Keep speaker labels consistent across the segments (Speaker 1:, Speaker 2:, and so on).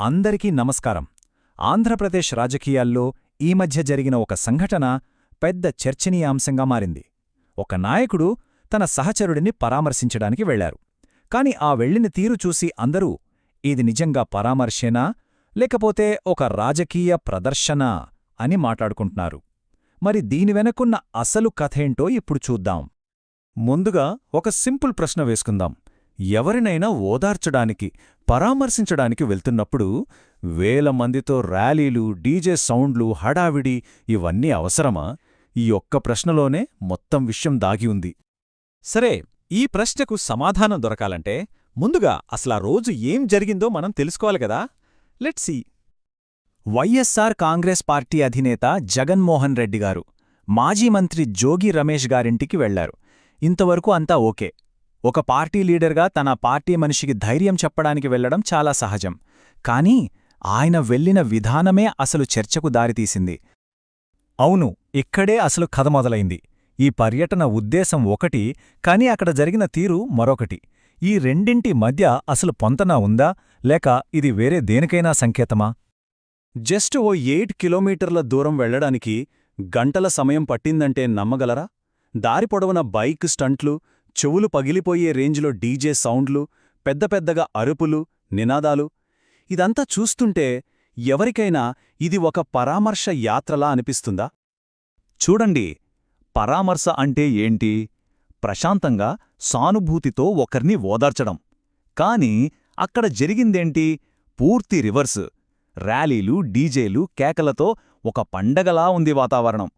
Speaker 1: అందరికీ నమస్కారం. ఆంధ్రప్రదేశ్ రాజకీయాల్లో ఈ మధ్య జరిగిన ఒక సంఘటన పెద్ద చర్చనీయాంశంగా మారింది. ఒక నాయకుడు తన సహచరుడిని పరామర్శించడానికి వెళ్ళారు కాని ఆ వెళ్ళిన తీరు చూసి అందరూ ఇది నిజంగా పరామర్శేనా? లేకపోతే ఒక రాజకీయ ప్రదర్శనా? అని మాట్లాడుకుంటున్నారు. మరి దీని వెనకున్న అసలు కథేంటో ఇప్పుడు చూద్దాం. ముందుగా ఒక సింపుల్ ప్రశ్న వేసుకుందాం. ఎవరినైనా ఓదార్చడానికి పరామర్శించడానికి వెళ్తున్నప్పుడు వేల మందితో ర్యాలీలు డీజే సౌండ్లు హడావిడి ఇవన్నీ అవసరమా? ఈ ఒక్క ప్రశ్నలోనే మొత్తం విషయం దాగి ఉంది.
Speaker 2: సరే ఈ ప్రశ్నకు సమాధానం దొరకాలంటే ముందుగా అసలా రోజు ఏం జరిగిందో మనం తెలుసుకోవాలి కదా. Let see.
Speaker 1: YSR Congress party అధినేత జగన్మోహన్ రెడ్డి గారు మాజీ మంత్రి జోగి రమేష్ గారింటికి వెళ్ళారు. ఇంతవరకు అంతా ఓకే. ఒక పార్టీ లీడర్గా తన పార్టీ మనిషికి ధైర్యం చెప్పడానికి వెళ్ళడం చాలా సహజం. కానీ ఆయన వెళ్ళిన విధానమే అసలు చర్చకు దారితీసింది. అవును ఇక్కడే అసలు కథ మొదలైంది. ఈ పర్యటన ఉద్దేశం ఒకటి కాని అక్కడ జరిగిన తీరు మరొకటి. ఈ రెండింటి మధ్య అసలు పొంతన ఉందా? లేక ఇది వేరే దేనికైనా సంకేతమా?
Speaker 2: జస్ట్ ఓ ఎయిట్ కిలోమీటర్ల దూరం వెళ్ళడానికి గంటల సమయం పట్టిందంటే నమ్మగలరా? దారి పొడవున బైక్ స్టంట్లు చెవులు పగిలిపోయే రేంజ్లో డీజే సౌండ్లు పెద్ద పెద్దగా అరుపులు నినాదాలు. ఇదంతా చూస్తుంటే ఎవరికైనా ఇది ఒక పరామర్శ యాత్రలా అనిపిస్తుందా?
Speaker 1: చూడండి పరామర్శ అంటే ఏంటి? ప్రశాంతంగా సానుభూతితో ఒకర్ని ఓదార్చడం. కాని అక్కడ జరిగిందేంటి? పూర్తి రివర్స్. ర్యాలీలు డీజేలు కేకలతో ఒక పండగలా ఉంది వాతావరణం.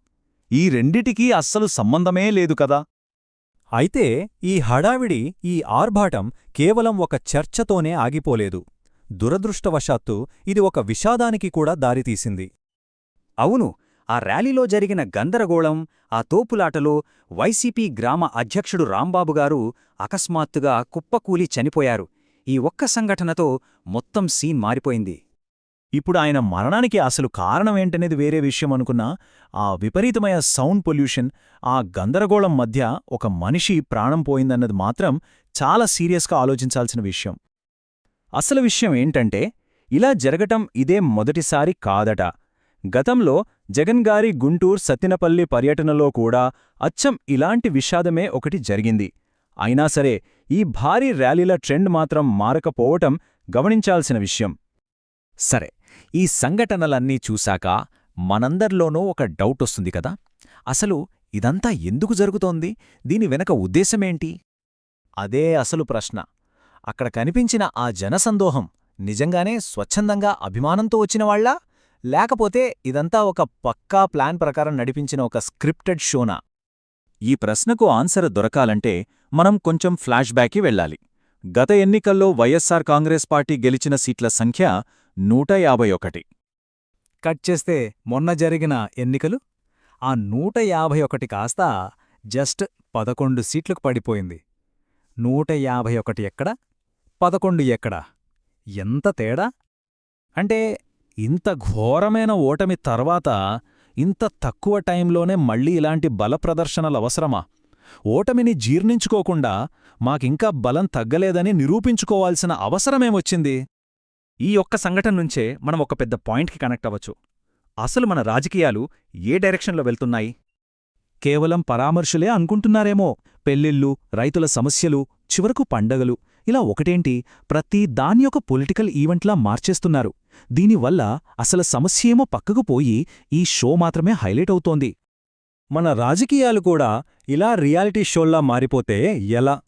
Speaker 1: ఈ రెండిటికీ అస్సలు సంబంధమే లేదు కదా? అయితే ఈ హడావిడి ఈ ఆర్భాటం కేవలం ఒక చర్చతోనే ఆగిపోలేదు. దురదృష్టవశాత్తు ఇది ఒక విషాదానికి కూడా దారితీసింది.
Speaker 3: అవును ఆ ర్యాలీలో జరిగిన గందరగోళం ఆ తోపులాటలో వైసీపీ గ్రామ అధ్యక్షుడు రాంబాబుగారు అకస్మాత్తుగా కుప్పకూలి చనిపోయారు. ఈ ఒక్క సంఘటనతో మొత్తం సీన్ మారిపోయింది.
Speaker 1: ఇప్పుడు ఆయన మరణానికి అసలు కారణమేంటనేది వేరే విషయం అనుకున్నా ఆ విపరీతమైన సౌండ్ పొల్యూషన్ ఆ గందరగోళం మధ్య ఒక మనిషి ప్రాణం పోయిందన్నది మాత్రం చాలా సీరియస్గా ఆలోచించాల్సిన విషయం. అసలు విషయం ఏంటంటే ఇలా జరగటం ఇదే మొదటిసారి కాదట. గతంలో జగన్ గారి గుంటూర్ సత్తినపల్లి పర్యటనలో కూడా అచ్చం ఇలాంటి విషాదమే ఒకటి జరిగింది. అయినా సరే ఈ భారీ ర్యాలీల ట్రెండ్ మాత్రం మారకపోవటం గమనించాల్సిన విషయం. సరే ఈ సంఘటనలన్నీ చూశాక మనందర్లోనూ ఒక డౌట్ వస్తుంది కదా? అసలు ఇదంతా ఎందుకు జరుగుతోంది? దీని వెనక ఉద్దేశమేంటి? అదే అసలు ప్రశ్న. అక్కడ కనిపించిన ఆ జనసందోహం నిజంగానే స్వచ్ఛందంగా అభిమానంతో వచ్చినవాళ్ళా లేకపోతే ఇదంతా ఒక పక్కా ప్లాన్ ప్రకారం నడిపించిన ఒక స్క్రిప్టెడ్ షోనా? ఈ ప్రశ్నకు ఆన్సర్ దొరకాలంటే మనం కొంచెం ఫ్లాష్ బ్యాక్కి వెళ్ళాలి. గత ఎన్నికల్లో వైఎస్సార్ కాంగ్రెస్ పార్టీ గెలిచిన సీట్ల సంఖ్య నూట యాభై ఒకటి.
Speaker 3: కట్ చేస్తే మొన్న జరిగిన ఎన్నికలు ఆ నూట యాభై ఒకటి కాస్త జస్ట్ పదకొండు సీట్లకు పడిపోయింది. నూట యాభై ఒకటి ఎక్కడ? పదకొండు ఎక్కడ? ఎంత తేడా?
Speaker 1: అంటే ఇంత ఘోరమైన ఓటమి తర్వాత ఇంత తక్కువ టైంలోనే మళ్ళీ ఇలాంటి బలప్రదర్శనలవసరమా ఓటమిని జీర్ణించుకోకుండా మాకింకా బలం తగ్గలేదని నిరూపించుకోవాల్సిన అవసరమేమొచ్చింది?
Speaker 3: ఈ ఒక్క సంఘటన నుంచే మనం ఒక పెద్ద పాయింట్కి కనెక్ట్ అవ్వచ్చు. అసలు మన రాజకీయాలు ఏ డైరెక్షన్లో వెళ్తున్నాయి?
Speaker 1: కేవలం పరామర్శలే అనుకుంటున్నారేమో. పెళ్ళిళ్ళు రైతుల సమస్యలు చివరకు పండగలు. ఇలా ఒకటేంటి? ప్రతి దాని ఒక పొలిటికల్ ఈవెంట్లా మార్చేస్తున్నారు. దీనివల్ల అసలు సమస్యేమో పక్కకు పోయి ఈ షో మాత్రమే హైలైట్ అవుతోంది. మన రాజకీయాలు కూడా ఇలా రియాలిటీ షోల్లా మారిపోతే ఎలా?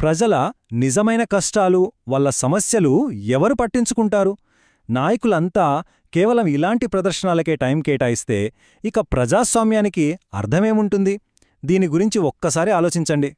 Speaker 1: ప్రజల నిజమైన కష్టాలు వాళ్ళ సమస్యలు ఎవరు పట్టించుకుంటారు? నాయకులంతా కేవలం ఇలాంటి ప్రదర్శనలకే టైం కేటాయిస్తే ఇక ప్రజాస్వామ్యానికి అర్థమేముంటుంది? దీని గురించి ఒక్కసారి ఆలోచించండి.